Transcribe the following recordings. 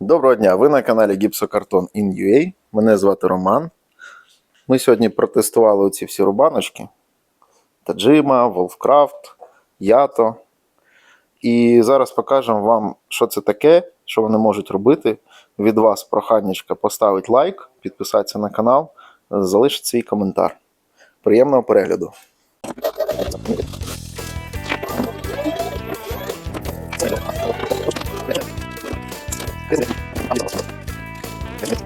Доброго дня! Ви на каналі Гіпсокартон in.ua. Мене звати Роман. Ми сьогодні протестували оці всі рубаночки: Таджима, Wolfcraft, Ято. І зараз покажемо вам, що це таке, що вони можуть робити. Від вас проханнячка поставити лайк, підписатися на канал, залишити свій коментар. Приємного перегляду! 没事，没事，没事。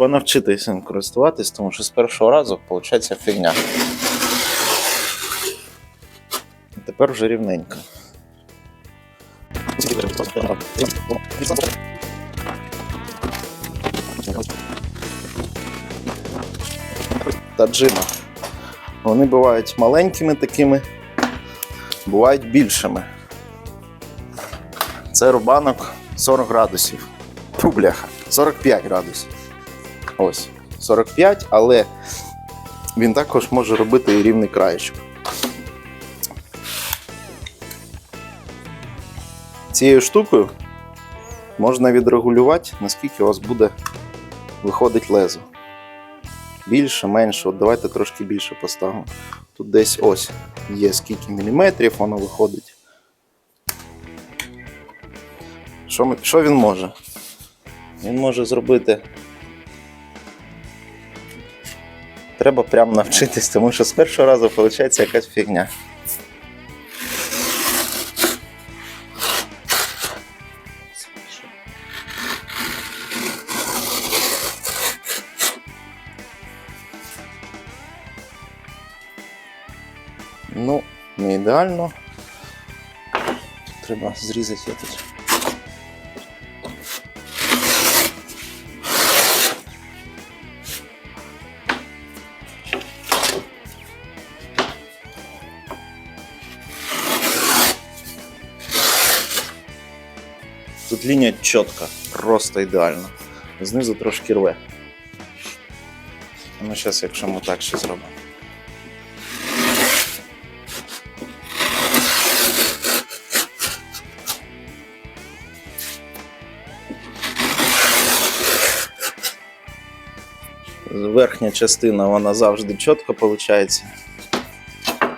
Треба навчитися ним користуватись, тому що з першого разу виходить фігня. А Тепер вже рівненько. Таджима. Вони бувають маленькими такими, бувають більшими. Це рубанок 40 градусів. Фу, бляха, 45 градусів. Ось 45, але він також може робити і рівний краєчок. Цією штукою можна відрегулювати, наскільки у вас буде виходить лезо. Більше, менше, от давайте трошки більше поставимо. Тут десь ось є скільки міліметрів воно виходить. Що, ми- що він може? Він може зробити Треба прям навчитись, тому що з першого разу виходить якась фігня. Ну, не ідеально. Треба зрізати я тут. Тут лінія чітка, просто ідеальна. Знизу трошки рве. Ну, зараз, якщо ми так ще зробимо. Верхня частина вона завжди чітко виходить.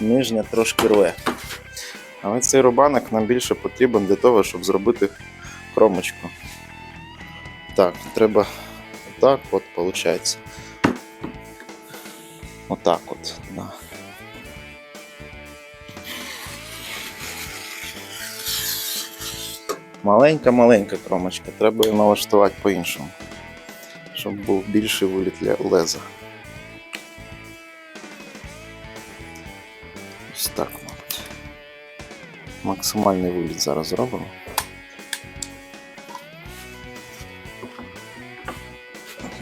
Нижня трошки рве. Але цей рубанок нам більше потрібен для того, щоб зробити кромочку. Так, треба отак от виходить. Отак от. Да. Маленька-маленька кромочка, треба її налаштувати по-іншому, щоб був більший виліт для леза. Ось так, мабуть. Максимальний виліт зараз зробимо.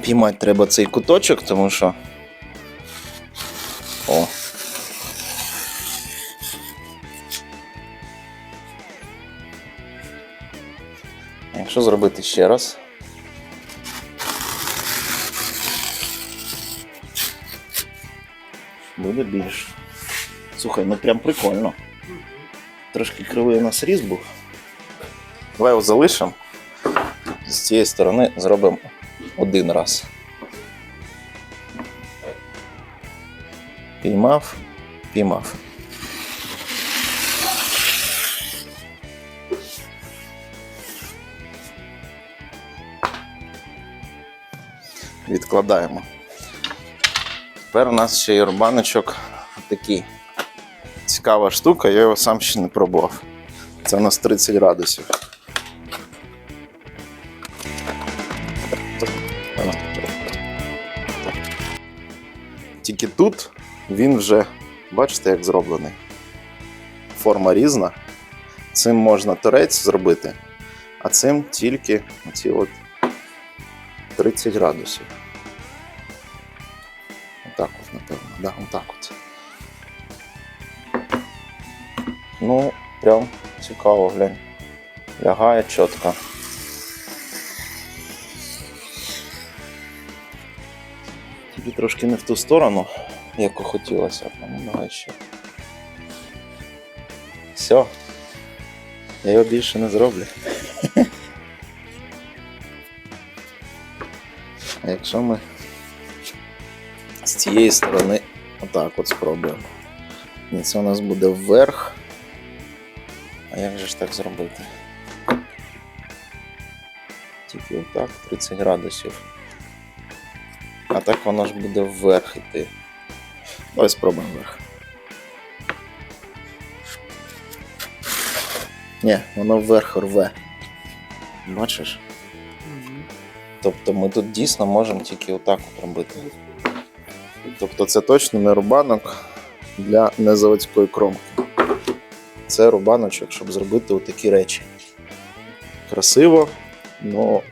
Піймати треба цей куточок, тому що. О. Якщо зробити ще раз. Буде більше. Слухай, ну прям прикольно. Трошки кривий у нас різ був. Давай його залишимо. З цієї сторони зробимо один раз. Піймав, піймав. Відкладаємо. Тепер у нас ще є рубаночок такий. Цікава штука, я його сам ще не пробував. Це у нас 30 градусів. Тільки тут він вже, бачите, як зроблений. Форма різна. Цим можна торець зробити, а цим тільки оці от 30 градусів. Отак от, напевно. Да, отак от. Ну, прям цікаво, глянь. Лягає чітко. Тільки трошки не в ту сторону, як хотілося. Ну, давай ще. Все. Я його більше не зроблю. А якщо ми з цієї сторони отак от спробуємо. І це у нас буде вверх. А як же ж так зробити? Тільки отак 30 градусів. А так воно ж буде вверх іти. Давай спробуємо вверх. Ні, воно вверх рве. Бачиш? Тобто ми тут дійсно можемо тільки отак от робити. Тобто це точно не рубанок для незаводської кромки. Це рубаночок, щоб зробити отакі речі. Красиво, но.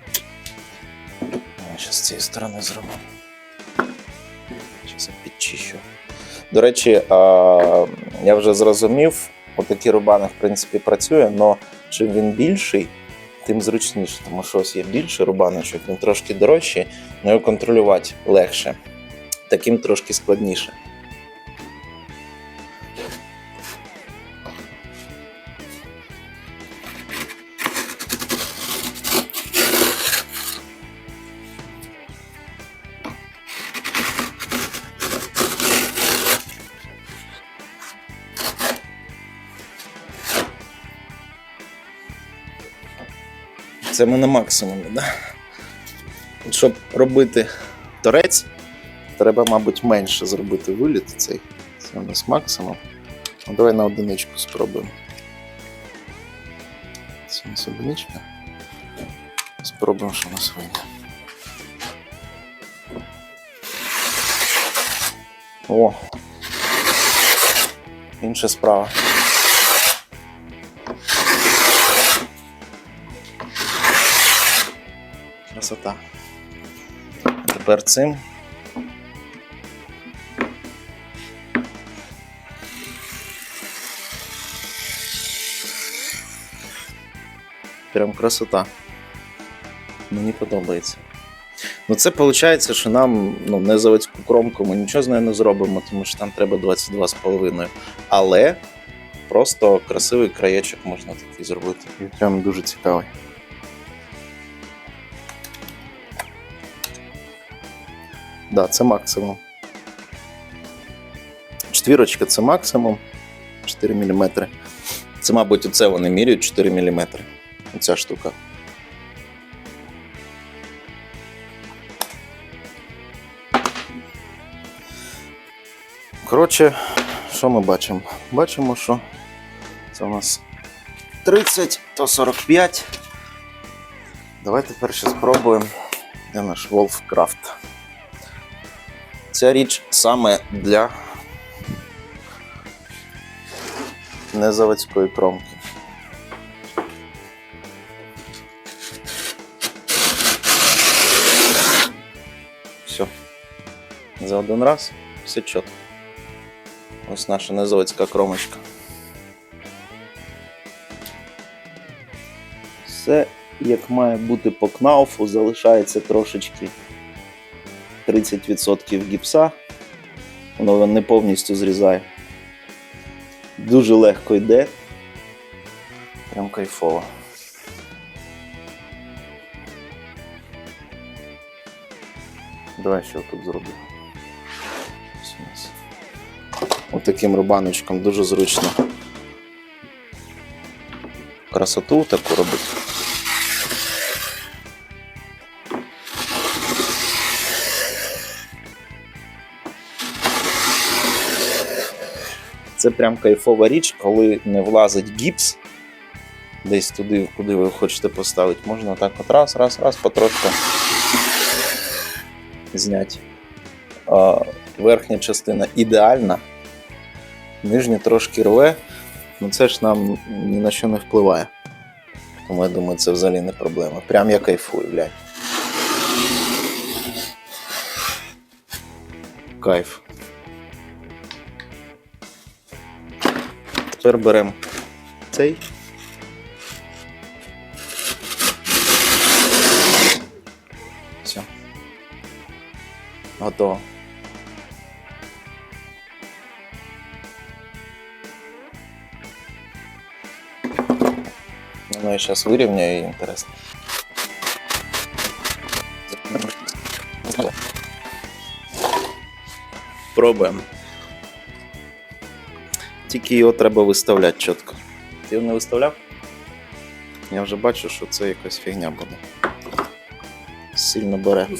Зараз з цієї сторони зробимо. Зараз підчищу. До речі, я вже зрозумів, отакий рубани, в принципі, працює, але чим він більший, тим зручніше. Тому що ось є більший рубаночок, він трошки дорожчий, але його контролювати легше. Таким трошки складніше. Це ми на максимумі, да? Щоб робити торець, треба, мабуть, менше зробити виліт цей. Це у нас максимум. Ну, давай на одиничку спробуємо. Це у нас одиничка. Спробуємо, що у нас вийде. О! Інша справа. Красота. Тепер цим. Прям красота. Мені подобається. Ну, це виходить, що нам ну, не заводську кромку ми нічого з нею не зробимо, тому що там треба 22,5. Але просто красивий краєчок можна такий зробити. І прям дуже цікавий. Да, це максимум. Четвірочка це максимум. 4 мм. Це, мабуть, оце вони міряють 4 мм. Оця штука. Коротше, що ми бачимо? Бачимо, що це у нас 30 то 45. Давай тепер ще спробуємо. Де наш Wolfcraft? Ця річ саме для незаводської кромки. Все. За один раз все чітко. Ось наша незаводська кромочка. Все як має бути по кнауфу, залишається трошечки 30% гіпса. Воно не повністю зрізає. Дуже легко йде. Прям кайфово. Давай ще тут зроблю. Отаким рубаночком дуже зручно. Красоту таку робити. Прям кайфова річ, коли не влазить гіпс десь туди, куди ви хочете поставити. Можна так от раз, раз, раз, потрошку зняти. Верхня частина ідеальна, нижня трошки рве, ну це ж нам ні на що не впливає. Тому я думаю, це взагалі не проблема. Прям я кайфую, блядь. Кайф. Тепер беремо цей. Все. Готово. Ну, я сейчас вырівняю і інтересно. Пробуємо. Тільки його треба виставляти чітко. Ти його не виставляв? Я вже бачу, що це якась фігня буде. Сильно бере. Ну.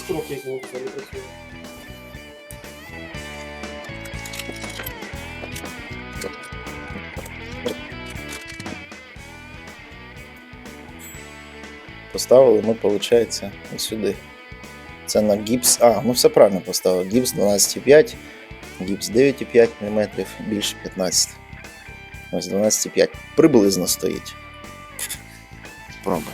Поставили ми, виходить, ось сюди. Це на гіпс. А, ну все правильно поставив. Гіпс 12,5, гіпс 9,5 мм, більше 15. Ось 12,5. Приблизно стоїть. Пробуємо.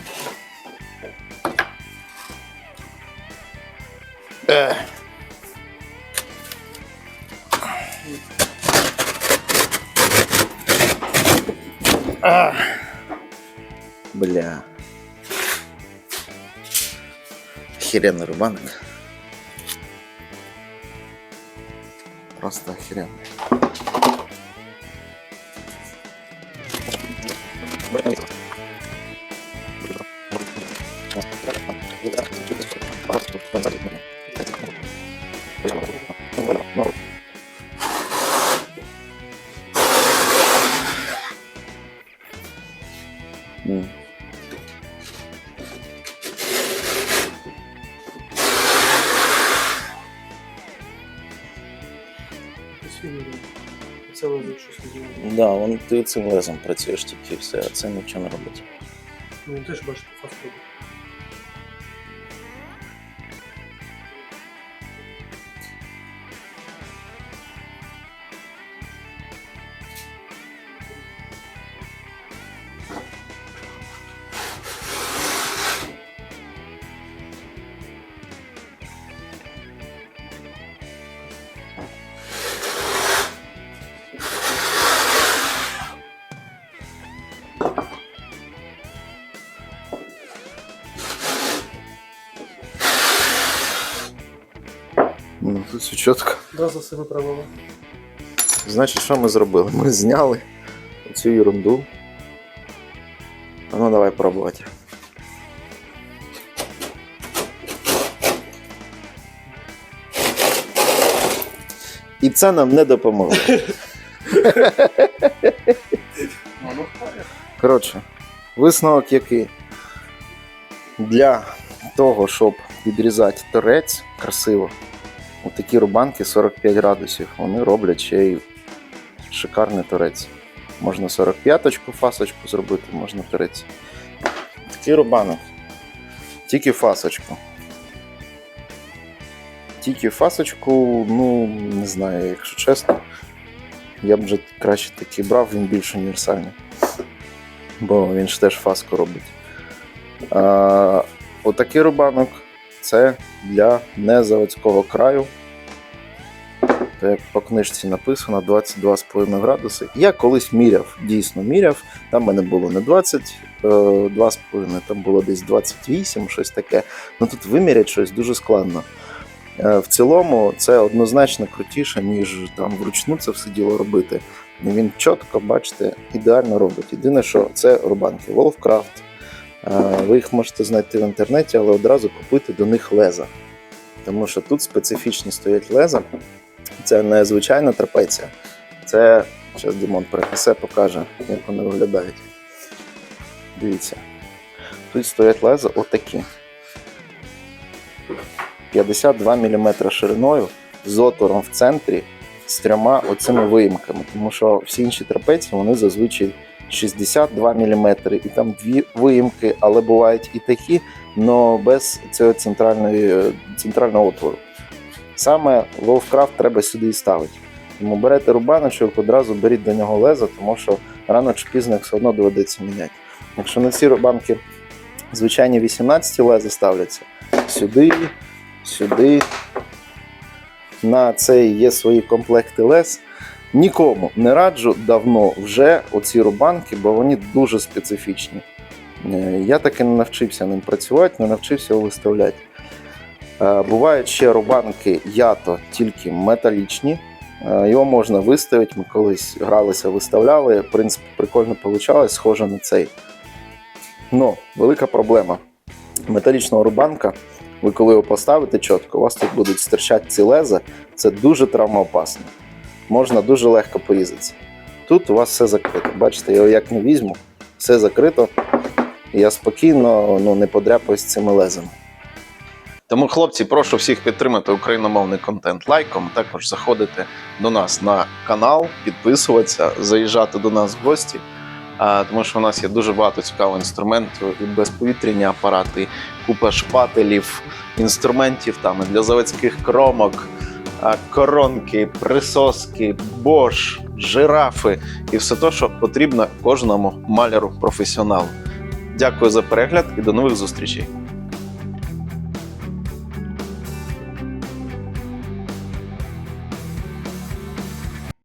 А. Бля. Охеренный рубанок. Просто охеренный. Ти цим лезом працюєш тільки і все, а це нічого не робить. Ну, теж бачите, фаст Ну, тут все чітко. Одразу все виправили. Значить, що ми зробили? Ми зняли цю ерунду. А ну давай пробувати. І це нам не допомогло. Коротше, висновок який? Для того, щоб відрізати торець красиво, такі рубанки 45 градусів, вони роблять ще й шикарний торець. Можна 45-очку фасочку зробити, можна торець. Такий рубанок. Тільки фасочку. Тільки фасочку, ну, не знаю, якщо чесно. Я б вже краще такий брав, він більш універсальний. Бо він ж теж фаску робить. А, отакий рубанок це для незаводського краю. То як по книжці написано 22,5 градуси. Я колись міряв, дійсно міряв. Там в мене було не 22,5, там було десь 28, щось таке. Ну тут виміряти щось дуже складно. Е, В цілому це однозначно крутіше, ніж там вручну це все діло робити. Він чітко, бачите, ідеально робить. Єдине, що це рубанки Wolfcraft. Е, Ви їх можете знайти в інтернеті, але одразу купити до них леза. Тому що тут специфічні стоять леза. Це не звичайна трапеція. Це, зараз Дімон принесе, покаже, як вони виглядають. Дивіться. Тут стоять леза отакі. 52 мм шириною з отвором в центрі з трьома оцими виїмками. Тому що всі інші трапеції вони зазвичай 62 мм і там дві виїмки, але бувають і такі, але без цього центральної, центрального отвору. Саме Lovecraft треба сюди і ставити. Тому берете рубаночок, одразу беріть до нього лезо, тому що рано чи пізно їх все одно доведеться міняти. Якщо на ці рубанки звичайні 18 лези ставляться, сюди, сюди, На це є свої комплекти лес. Нікому не раджу давно вже оці рубанки, бо вони дуже специфічні. Е, Я таки не навчився ним працювати, не навчився його виставляти. Е, Бувають ще рубанки ято тільки металічні. Е, Його можна виставити. Ми колись гралися, виставляли. В принципі, прикольно вийшло, схоже на цей. Ну, велика проблема. Металічного рубанка, ви коли його поставите чітко, у вас тут будуть стирчати ці леза. Це дуже травмоопасно. Можна дуже легко порізатися. Тут у вас все закрито. Бачите, я як не візьму, все закрито. Я спокійно ну, не подряпаюсь цими лезами. Тому, хлопці, прошу всіх підтримати україномовний контент лайком. Також заходити до нас на канал, підписуватися, заїжджати до нас в гості. Тому що у нас є дуже багато цікавого інструменту, і безповітряні апарати, купа шпателів, інструментів там і для заводських кромок, коронки, присоски, бош, жирафи і все те, що потрібно кожному маляру професіоналу. Дякую за перегляд і до нових зустрічей.